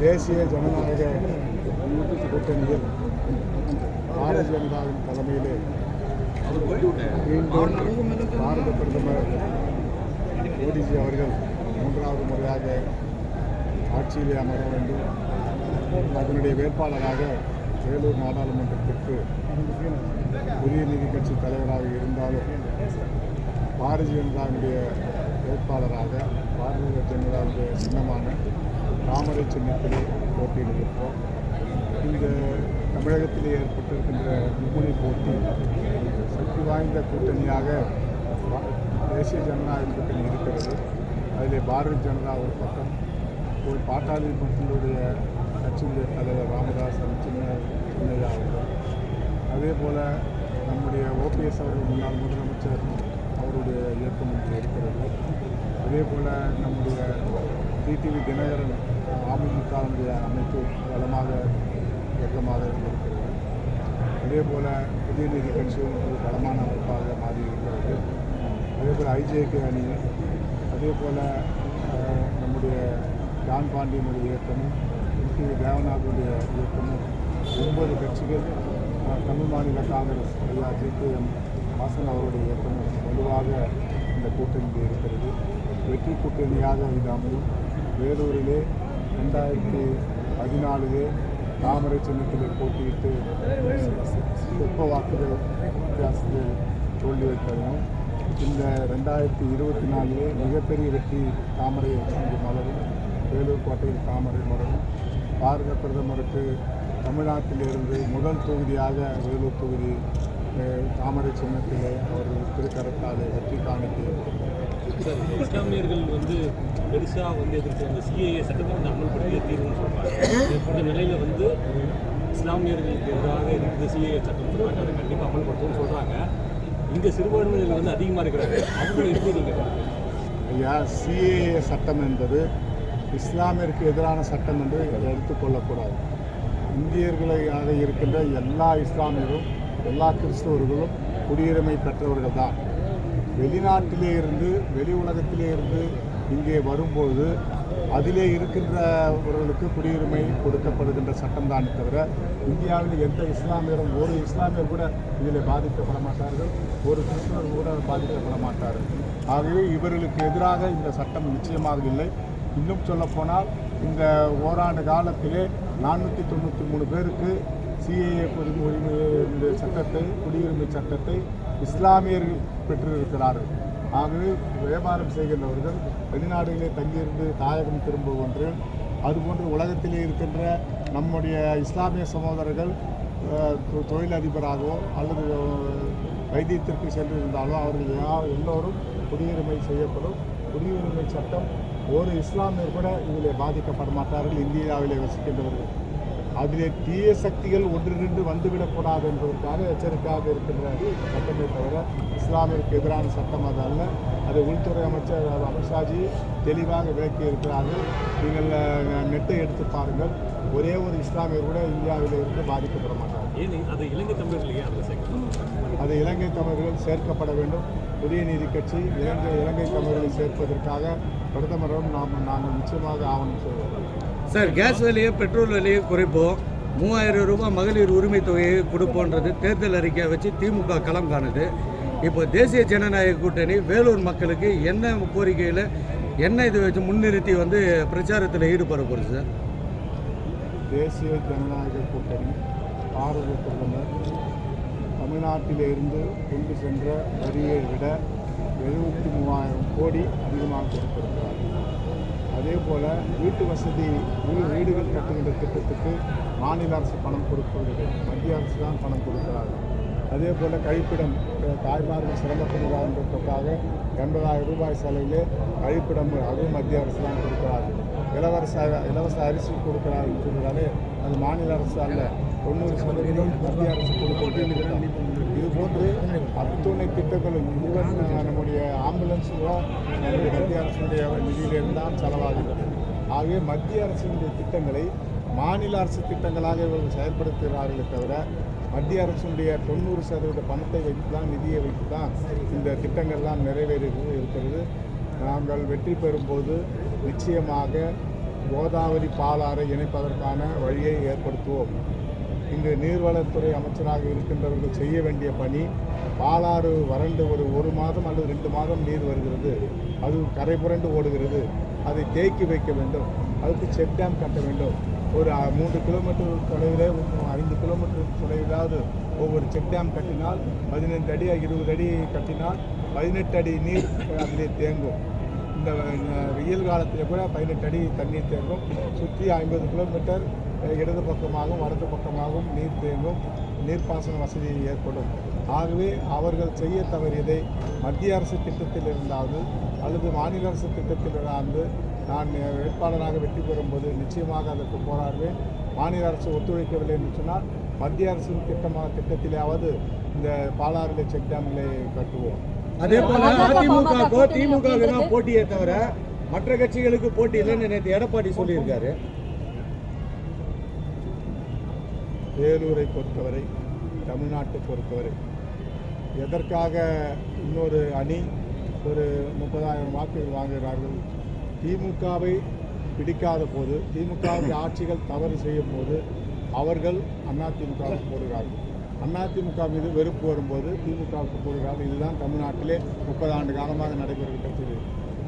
தேசிய ஜனநாயக கூட்டணியில் பாரதிய ஜனதாவின் தலைமையிலே மீண்டும் பாரத பிரதமர் மோடிஜி அவர்கள் மூன்றாவது முறையாக ஆட்சியிலே அமர வேண்டும். அதனுடைய வேட்பாளராக வேலூர் நாடாளுமன்றத்திற்கு புதிய நீதி கட்சி தலைவராக இருந்தாலும் பாரதிய ஜனதாவுடைய வேட்பாளராக பாரதிய ஜனதாவுடைய சின்னமான தாமரை சின்னத்திலே போட்டியிடுகிறோம். இந்த தமிழகத்தில் ஏற்பட்டிருக்கின்ற மும்முனை போட்டி சக்தி வாய்ந்த கூட்டணியாக தேசிய ஜனநாயக கூட்டணி இருக்கிறது அதிலே பாரதிய ஜனதா ஒரு பக்கம் ஒரு பாட்டாளி மக்களுடைய கட்சியுடைய தலைவர் ராமதாஸ் சின்ன சின்னையா அவர்கள் அதே போல் நம்முடைய ஓபிஎஸ் அவர்கள் முன்னாள் முதலமைச்சர் அவருடைய இயக்கம் ஒன்று இருக்கிறது அதே போல் நம்முடைய டிடிவி தினகரன் அமமுகவுடைய அமைப்பு பலமாக இயக்கமாக இருக்கிறது அதே போல் புதிய நீதி கட்சியும் ஒரு பலமான அமைப்பாக மாறி இருக்கிறது. அதே போல் ஐஜேகே அணி அதே போல் நம்முடைய ஜான் பாண்டியனுடைய இயக்கமும் டி தேவநாதனுடைய இயக்கமும் ஒன்பது கட்சிகள் தமிழ் மாநில காங்கிரஸ் ஐயா ஜிகேஎம் வாசன் அவருடைய இயக்கமும் வலுவாக இந்த கூட்டணியில் இருக்கிறது. வெற்றி கூட்டணியாக இது அமையும். வேலூரிலே ரெண்டாயிரத்தி பதினாலுலே தாமரை சின்னத்தில் போட்டியிட்டு வெப்ப வாக்குகள் வித்தியாசத்தில் தோல்வி வைத்ததும் இந்த ரெண்டாயிரத்தி இருபத்தி நாலிலே மிகப்பெரிய வெற்றி தாமரை அங்கு மலரும் வேலூர் கோட்டையில் தாமரை மலரும். பாரத பிரதமருக்கு தமிழ்நாட்டிலிருந்து முதல் தொகுதியாக வேலூர் தொகுதி தாமரை சின்னத்திலே அவர் திருக்கரத்தாலே வெற்றி காணித்து சார் இஸ்லாமியர்கள் வந்து பெருசாக வந்து எதிர்த்து அந்த சிஏஏ சட்டத்தை வந்து அமல்படுத்திய தீர்வுன்னு சொல்கிறாங்க இந்த நிலையில் வந்து இஸ்லாமியர்களுக்கு எதிராக இருக்கிற சிஏஏ சட்டம் அதை கண்டிப்பாக அமல்படுத்தும்னு சொல்கிறாங்க இங்கே சிறுபான்மையினர் வந்து அதிகமாக இருக்கிறாங்க. அவங்க எப்படி நீங்கள் ஐயா சிஏஏ சட்டம் என்பது இஸ்லாமியருக்கு எதிரான சட்டம் என்று எடுத்துக்கொள்ளக்கூடாது இந்தியர்களாக இருக்கின்ற எல்லா இஸ்லாமியரும் எல்லா கிறிஸ்தவர்களும் குடியுரிமை பெற்றவர்கள் தான் வெளிநாட்டிலே இருந்து வெளி உலகத்திலே இருந்து இங்கே வரும்போது அதிலே இருக்கின்றவர்களுக்கு குடியுரிமை கொடுக்கப்படுகின்ற சட்டம் தான் தவிர இந்தியாவில் எந்த இஸ்லாமியரும் ஒரு இஸ்லாமியர் கூட இதில் பாதிக்கப்பட மாட்டார்கள் ஒரு கிறிஸ்தவர் கூட பாதிக்கப்பட மாட்டார்கள். ஆகவே இவர்களுக்கு எதிராக இந்த சட்டம் நிச்சயமாக இல்லை. இன்னும் சொல்லப்போனால் இந்த ஓராண்டு காலத்திலே நானூற்றி தொண்ணூற்றி மூணு பேருக்கு சிஏஏ உரிமை இந்த சட்டத்தை குடியுரிமை சட்டத்தை இஸ்லாமியர்கள் பெற்றிருக்கிறார்கள். ஆகவே வியாபாரம் செய்கின்றவர்கள் வெளிநாடுகளே தங்கியிருந்து தாயகம் திரும்புகின்றனர் அதுபோன்று உலகத்திலே இருக்கின்ற நம்முடைய இஸ்லாமிய சகோதரர்கள் தொழிலதிபராகவோ அல்லது வைத்தியத்திற்கு சென்றிருந்தாலோ அவர்கள் எல்லோரும் குடியுரிமை செய்யப்படும். குடியுரிமை சட்டம் ஒரு இஸ்லாமியர் கூட இதில் பாதிக்கப்பட மாட்டார்கள் இந்தியாவிலே வசிக்கின்றவர்கள். அதிலே தீய சக்திகள் ஒன்றிரண்டு வந்துவிடக்கூடாது என்பதற்காக எச்சரிக்கையாக இருக்கின்ற சட்டமே தவிர இஸ்லாமியருக்கு எதிரான சட்டம் அது அல்ல. அதை உள்துறை அமைச்சர் அமித்ஷாஜி தெளிவாக விளக்கி இருக்கிறார்கள் நீங்கள் நெட்டை எடுத்து பாருங்கள். ஒரே ஒரு இஸ்லாமியர் கூட இந்தியாவில் இருந்து பாதிக்கப்பட மாட்டார்கள் ஏன் அது இலங்கை சேர்க்கணும் அது இலங்கை தமிழர்கள் சேர்க்கப்பட வேண்டும். புதிய நீதி கட்சி இலங்கை இலங்கை தமிழர்களை சேர்ப்பதற்காக பிரதமரும் நாம் நாங்கள் நிச்சயமாக ஆவணம் செய்வோம். சார் கேஸ் விலையை பெட்ரோல் விலையை குறைப்போம் மூவாயிரம் ரூபாய் மகளிர் உரிமை தொகையை கொடுப்போன்றது தேர்தல் அறிக்கையை வச்சு திமுக களம் காணுது. இப்போ தேசிய ஜனநாயக கூட்டணி வேலூர் மக்களுக்கு என்ன கோரிக்கையில் என்ன இதை வச்சு முன்னிறுத்தி வந்து பிரச்சாரத்தில் ஈடுபட போகிறது சார்? தேசிய ஜனநாயக கூட்டணி பாரத பிரதமர் தமிழ்நாட்டிலிருந்து கொண்டு சென்ற வரியை விட எழுபத்தி மூவாயிரம் கோடி அதிகமாக கொடுத்திருக்கிறார் அதே போல் வீட்டு வசதி வீடுகள் கட்டுகின்ற திட்டத்துக்கு மாநில அரசு பணம் கொடுக்கிறது மத்திய அரசு தான் பணம் கொடுக்கிறார்கள். அதே போல் கழிப்பிடம் அஹ், தாய்மார்கள் சிரமப்படுவதற்காக எண்பதாயிரம் ரூபாய் செலவிலே கழிப்பிடம் அதுவும் மத்திய அரசு தான் கொடுக்கிறார்கள். இலவச இலவச அரிசி கொடுக்கிறார்கள். சொல்கிறாலே அது மாநில அரசு அல்ல தொண்ணூறு சதவீதம் மத்திய அரசு கொடுக்கிறது இது போன்று அத்துணை திட்டங்களும் ஈவன் நம்முடைய ஆம்புலன்ஸ் கூட நம்முடைய மத்திய அரசுடைய நிதியிலிருந்து தான் செலவாகிறது. ஆகவே மத்திய அரசினுடைய திட்டங்களை மாநில அரசு திட்டங்களாக இவர்கள் செயல்படுத்துகிறார்களே தவிர மத்திய அரசுடைய தொண்ணூறு சதவீத பணத்தை வைத்து தான் நிதியை வைத்து தான் இந்த திட்டங்கள்லாம் நிறைவேறி இருக்கிறது. நாங்கள் வெற்றி பெறும்போது நிச்சயமாக கோதாவரி பாலாறை இணைப்பதற்கான வழியை ஏற்படுத்துவோம். இங்கு நீர்வளத்துறை அமைச்சராக இருக்கின்றவர்கள் செய்ய வேண்டிய பணி பாலாறு வறண்டு ஒரு ஒரு மாதம் அல்லது ரெண்டு மாதம் நீர் வருகிறது. அது கரை புரண்டு ஓடுகிறது. அதை தேக்கி வைக்க வேண்டும். அதுக்கு செக் டேம் கட்ட வேண்டும். ஒரு மூன்று கிலோமீட்டர் தொலைவில் ஐந்து கிலோமீட்டர் தொலைவிலாவது ஒவ்வொரு செக் டேம் கட்டினால் பதினைந்து அடி இருபது அடி கட்டினால் பதினெட்டு அடி நீர் அதிலே தேங்கும். இந்த வெயில் காலத்தில் கூட பதினெட்டு அடி தண்ணீர் தேங்கும். சுற்றி ஐம்பது கிலோமீட்டர் இடது பக்கமாகவும் வலது பக்கமாகவும் நீர் தேங்கும் நீர்ப்பாசன வசதி ஏற்படும். ஆகவே அவர்கள் செய்ய தவறியதை மத்திய அரசு திட்டத்தில் இருந்தாவது அல்லது மாநில அரசு திட்டத்தில் இருந்து நான் வேட்பாளராக வெற்றி பெறும்போது நிச்சயமாக அதற்கு போராடுவேன். மாநில அரசு ஒத்துழைக்கவில்லை என்று சொன்னால் மத்திய அரசின் திட்டமாக திட்டத்திலேயாவது இந்த பாலாறிலே செக் டேம்களை கட்டுவோம். அதே போல தான் கூட்டணி போட்டியே தவிர மற்ற கட்சிகளுக்கு போட்டி இல்லைன்னு நேற்று எடப்பாடி சொல்லியிருக்காரு. வேலூரை பொறுத்தவரை தமிழ்நாட்டை பொறுத்தவரை எதற்காக இன்னொரு அணி ஒரு முப்பதாயிரம் வாக்குகள் வாங்குகிறார்கள்? திமுகவை பிடிக்காத போது திமுகவுடைய ஆட்சிகள் தவறு செய்யும் போது அவர்கள் அதிமுகவுக்கு போடுகிறார்கள். அதிமுக மீது வெறுப்பு வரும்போது திமுகவுக்கு போடுகிறார்கள். இதுதான் தமிழ்நாட்டிலே முப்பது ஆண்டு காலமாக நடைபெறுகின்றது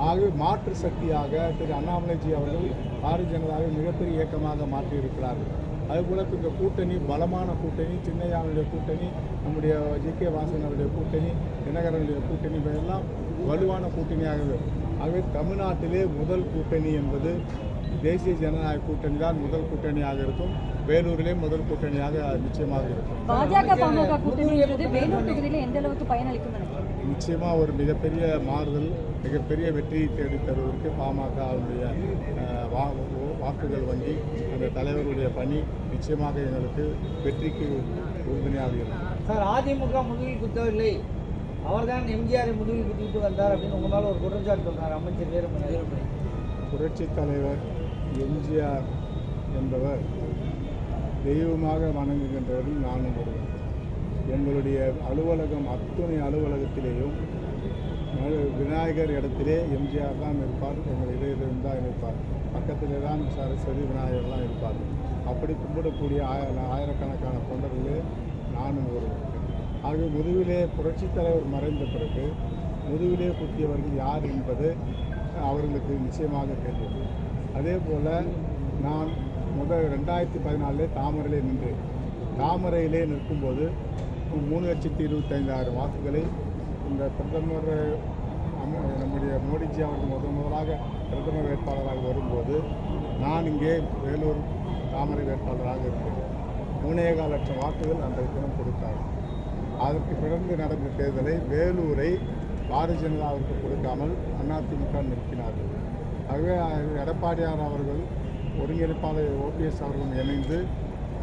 ஆகவே மாற்று சக்தியாக திரு அண்ணாமலைஜி அவர்கள் பாரதிய ஜனதாவை மிகப்பெரிய இயக்கமாக மாற்றியிருக்கிறார்கள். அதுபோல இந்த கூட்டணி பலமான கூட்டணி சின்னையாவுடைய கூட்டணி நம்முடைய ஜி கே வாசனுடைய கூட்டணி தினகரனுடைய கூட்டணி எல்லாம் வலுவான கூட்டணியாகவே. ஆகவே தமிழ்நாட்டிலே முதல் கூட்டணி என்பது தேசிய ஜனநாயக கூட்டணி தான் முதல் கூட்டணியாக இருக்கும். வேலூரிலே முதல் கூட்டணியாக நிச்சயமாக இருக்கும். பாஜக பாமக கூட்டணிங்கிறது வேலூர் தொகுதியில எந்த அளவுக்கு பயனளிக்கும் நினைக்கிறீங்க? நிச்சயமாக ஒரு மிகப்பெரிய மாறுதல் மிகப்பெரிய வெற்றியை தேடி தருவதற்கு பாமகவுடைய அஹ், வா வாக்குகள் வங்கி அந்த தலைவருடைய பணி நிச்சயமாக எங்களுக்கு வெற்றிக்கு உறுதுணையாக இருக்கும். சார் அதிமுக முதுகில் குத்தவில்லை அவர்தான் எம்ஜிஆரை முதுகில் குத்திட்டு வந்தார் அப்படின்னு உங்க மேல ஒரு குற்றச்சாட்டு சொன்னார் அமைச்சர் வீரமணி. புரட்சித் தலைவர் எம்ஜிஆர் என்பவர் தெய்வமாக வணங்குகின்றவர்கள் நானும் ஒருவன் எங்களுடைய அலுவலகம் அத்துணை அலுவலகத்திலேயும் விநாயகர் இடத்திலே எம்ஜிஆர் தான் இருப்பார் எங்கள் இடையிலிருந்து தான் இருப்பார். பக்கத்தில் தான் சரஸ்வதி விநாயகர்லாம் இருப்பார். அப்படி கும்பிடக்கூடிய ஆய ஆயிரக்கணக்கான தொண்டர்கள் நானும் ஒரு ஆகவே முதுவிலே புரட்சித் தலைவர் மறைந்த பிறகு முதுவிலே குத்தியவர்கள் யார் என்பது அவர்களுக்கு நிச்சயமாக தெரியும். அதே போல் நான் முதல் ரெண்டாயிரத்தி பதினாலே தாமரையிலே நின்றேன். தாமரையிலே நிற்கும்போது மூணு லட்சத்தி இருபத்தைந்தாயிரம் வாக்குகளை இந்த பிரதமர் நம்முடைய மோடிஜி அவர்கள் முதன் முதலாக பிரதம வேட்பாளராக வரும்போது நான் இங்கே வேலூர் தாமரை வேட்பாளராக இருக்கிறேன் மூணேகால் லட்சம் வாக்குகள் அந்த தினம் கொடுத்தார். அதற்கு பிறந்து நடந்த தேர்தலை வேலூரை பாரதிய ஜனதாவிற்கு கொடுக்காமல் அதிமுக நிறுத்தினார்கள். ஆகவே எடப்பாடியார் அவர்கள் ஒருங்கிணைப்பாளர் ஓபிஎஸ் அவர்களும் இணைந்து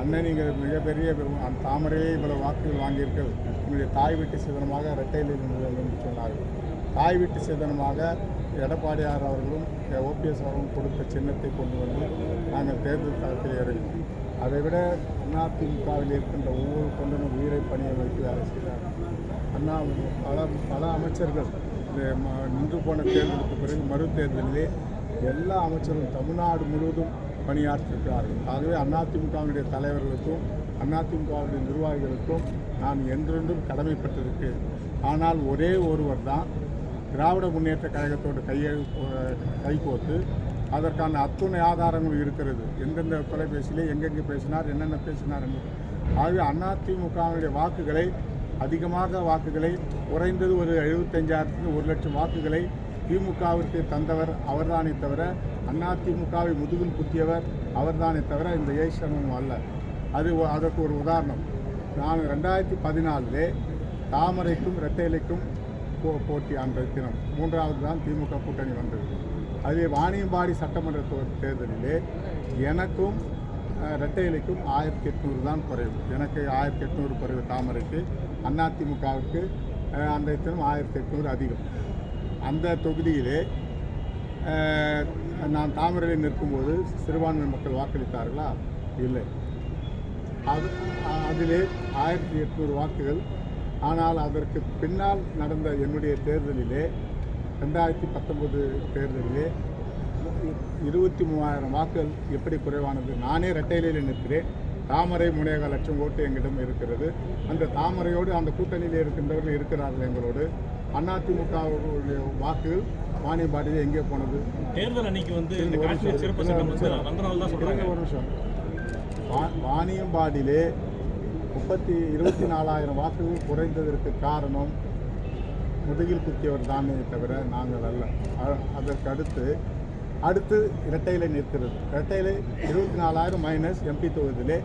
அண்ணன் நீங்கள் மிகப்பெரிய அந்த தாமரையே இவ்வளவு வாக்குகள் வாங்கியிருக்கிறது உங்களுடைய தாய் வீட்டு சிதனமாக இரட்டையில் இருந்தது என்று சொன்னார்கள். தாய் வீட்டு சேதனமாக எடப்பாடியார் அவர்களும் ஓபிஎஸ் அவர்களும் கொடுத்த சின்னத்தை கொண்டு வந்து நாங்கள் தேர்தல் தளத்தில் இறங்கினோம். அதை விட அதிமுகவில் இருக்கின்ற ஒவ்வொரு தொண்டனும் உயிரை பணியை வைத்து வேலை செய்தார். அண்ணா பல பல அமைச்சர்கள் நின்று போன தேர்தலுக்கு பிறகு மறு தேர்தலிலே எல்லா அமைச்சரும் தமிழ்நாடு முழுவதும் பணியாற்றிருக்கிறார்கள் ஆகவே அதிமுகவினுடைய தலைவர்களுக்கும் அதிமுகவுடைய நிர்வாகிகளுக்கும் நான் என்றென்றும் கடமைப்பட்டிருக்கேன் ஆனால் ஒரே ஒருவர் தான் திராவிட முன்னேற்ற கழகத்தோடு கையை கைகோத்து அதற்கான அத்துணை ஆதாரங்கள் இருக்கிறது. எந்தெந்த தொலைபேசியிலே எங்கெங்கே பேசினார் என்னென்ன பேசினார் என்பது ஆகவே அதிமுகவினுடைய வாக்குகளை அதிகமாக வாக்குகளை குறைந்தது ஒரு எழுபத்தஞ்சாயிரத்துக்கு ஒரு லட்சம் வாக்குகளை திமுகவிற்கு தந்தவர் அவர்தானே தவிர அதிமுகவை முதுகில் குத்தியவர் அவர்தானே தவிர இந்த ஏசனும் அல்ல. அது அதற்கு ஒரு உதாரணம். நான் ரெண்டாயிரத்தி பதினாலிலே தாமரைக்கும் இரட்டைலைக்கும் போ போட்டி அன்றைய தினம். மூன்றாவது தான் திமுக கூட்டணி வந்தது. அதில் வாணியம்பாடி சட்டமன்ற தேர்தலிலே எனக்கும் அஹ், இரட்டை இலைக்கும் ஆயிரத்தி எட்நூறு தான் குறைவு. எனக்கு ஆயிரத்தி எட்நூறு குறைவு தாமரைக்கு அதிமுகவுக்கு அஹ், அந்த தினம் ஆயிரத்தி எட்நூறு அதிகம். அந்த தொகுதியிலே நான் தாமரையில் நிற்கும்போது சிறுபான்மை மக்கள் வாக்களித்தார்களா? இல்லை. அது அதிலே ஆயிரத்தி எட்நூறு வாக்குகள் ஆனால் அதற்கு பின்னால் நடந்த என்னுடைய தேர்தலிலே ரெண்டாயிரத்தி பத்தொன்பது தேர்தலிலே இருபத்தி மூவாயிரம் வாக்குகள் எப்படி குறைவானது? நானே ரெட்டையிலையில் நிற்கிறேன். தாமரை முனையக லட்சம் ஓட்டு எங்களிடம் இருக்கிறது. அந்த தாமரையோடு அந்த கூட்டணியில் இருக்கின்றவர்கள் இருக்கிறார்கள் எங்களோடு. அதிமுகவுடைய வாக்குகள் வாணியம்பாடியில் எங்கே போனது? தேர்தல் அன்னைக்கு வந்து ஒரு நிமிஷம். வாணியம்பாடியிலே முப்பத்தி இருபத்தி நாலாயிரம் வாக்குகள் குறைந்ததற்கு காரணம் முதுகில் குத்தியவர் தானே தவிர நாங்கள் அல்ல. அதற்கடுத்து அதற்கு அடுத்து அடுத்து இரட்டையிலை நிற்கிறது. இரட்டையிலை இருபத்தி நாலாயிரம் மைனஸ் எம்பி தொகுதியிலே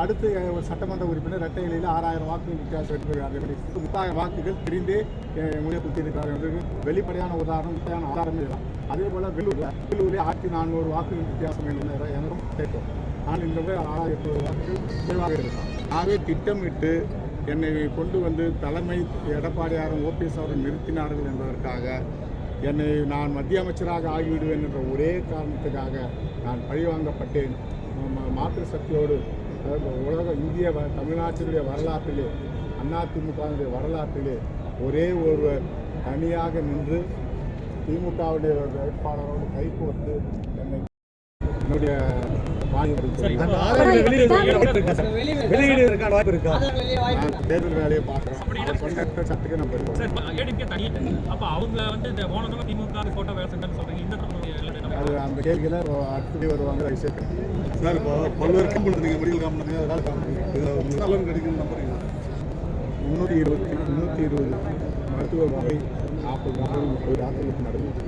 அடுத்து ஒரு சட்டமன்ற உறுப்பினர் இரட்டையிலையில் ஆறாயிரம் வாக்குகள் வித்தியாசம் இருக்கிறார்கள் முப்பதாயிரம் வாக்குகள் பிரிந்தே முடிய குத்தியிருக்கிறார்கள். வெளிப்படையான உதாரணம் வெளிப்படையான ஆதாரமே இல்லை அதே போல் வெள்ளூர் வெள்ளூரில் ஆயிரத்தி நானூறு வாக்குகள் வித்தியாசம் என்று எனக்கும் கேட்டோம். நான் இந்த முறை ஆயிரத்தி வாக்குகள் குறைவாக இருக்கும் ஆகவே திட்டமிட்டு என்னை கொண்டு வந்து தலைமை எடப்பாடியாரும் ஓபிஎஸ் அவர்கள் நிறுத்தினார்கள் என்பதற்காக என்னை நான் மத்திய அமைச்சராக ஆகிவிடுவேன் என்ற ஒரே காரணத்துக்காக நான் பழிவாங்கப்பட்டேன் மாற்று சக்தியோடு உலக இந்திய வ- தமிழ்நாட்டினுடைய வரலாற்றிலே அதிமுகவினுடைய வரலாற்றிலே ஒரே ஒருவர் தனியாக நின்று திமுகவுடைய வேட்பாளரோடு கைகோர்த்து என்னை என்னுடைய தேர்தல் வேலையை சொன்ன சட்டுக்கு நம்ம அது அந்த கேள்வியில் அடுத்தது வருவாங்க சார் இப்போ பல்வேறு கேம்ப் நீங்கள் மெடிக்கல் கேம்ப் நடந்தீங்க அதனால காம்பு நலன் கிடைக்கும் நம்புறீங்க முந்நூற்றி இருபத்தி முந்நூற்றி இருபது. மருத்துவ வகை நாற்பது நாற்பது முப்பது டாக்டர்களுக்கு நடந்தது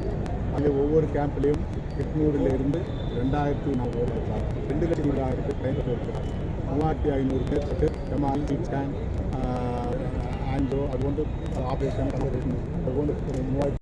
அங்கே ஒவ்வொரு கேம்ப்லேயும் எட்நூறுலேருந்து ரெண்டாயிரத்தி நானூறு இருக்கிறார் ரெண்டு லட்சத்தி இருபதாயிரத்து பயன்பட்டு இருக்கிறார் மூவாயிரத்தி ஐநூறு பேர் எம்ஆர்ஐ ஸ்கேன் ஆண்டோ அது போன்று ஆப்ரேஷன் அது போன்று மூவாயிரத்தி